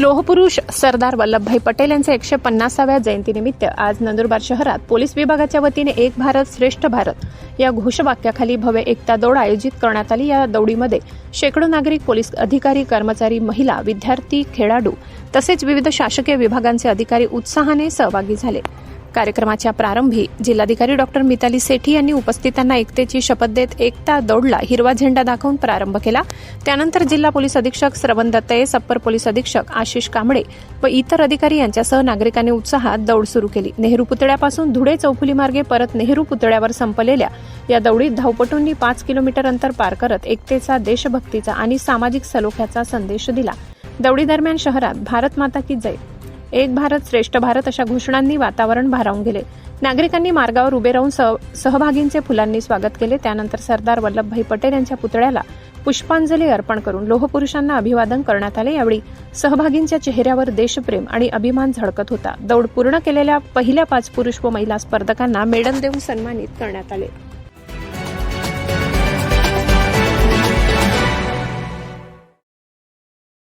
लोहपुरुष सरदार वल्लभभाई पटेल यांच्या एकशे पन्नासाव्या जयंतीनिमित्त आज नंदुरबार शहरात पोलीस विभागाच्या वतीने एक भारत श्रेष्ठ भारत या घोषवाक्याखाली भव्य एकता दौड आयोजित करण्यात आली. या दौडीमध्ये शेकडो नागरिक पोलीस अधिकारी कर्मचारी महिला विद्यार्थी खेळाडू तसेच विविध शासकीय विभागांचे अधिकारी उत्साहाने सहभागी झाले. कार्यक्रमाच्या प्रारंभी जिल्हाधिकारी डॉक्टर मिताली सेठी यांनी उपस्थितांना एकतेची शपथ देत एकता दौडला हिरवा झेंडा दाखवून प्रारंभ केला. त्यानंतर जिल्हा पोलीस अधीक्षक श्रवण दत्तये सप्पर पोलीस अधीक्षक आशिष कांबळे व इतर अधिकारी यांच्यासह नागरिकांनी उत्साहात दौड सुरू केली. नेहरू पुतळ्यापासून धुळे चौफुली मार्गे परत नेहरू पुतळ्यावर संपलेल्या या दौडीत धावपटूंनी पाच किलोमीटर अंतर पार करत एकतेचा देशभक्तीचा आणि सामाजिक सलोख्याचा संदेश दिला. दौडीदरम्यान शहरात भारत माता की जय. एक भारत श्रेष्ठ भारत अशा घोषणांनी वातावरण भारावून गेले. नागरिकांनी मार्गावर उभे राहून सह- सहभागींचे फुलांनी स्वागत केले. त्यानंतर सरदार वल्लभभाई पटेल यांच्या पुतळ्याला पुष्पांजली अर्पण करून लोहपुरुषांना अभिवादन करण्यात आले. यावेळी सहभागींच्या चेहऱ्यावर देशप्रेम आणि अभिमान झळकत होता. दौड पूर्ण केलेल्या पहिल्या पाच पुरुष व महिला स्पर्धकांना मेडल देऊन सन्मानित करण्यात आले.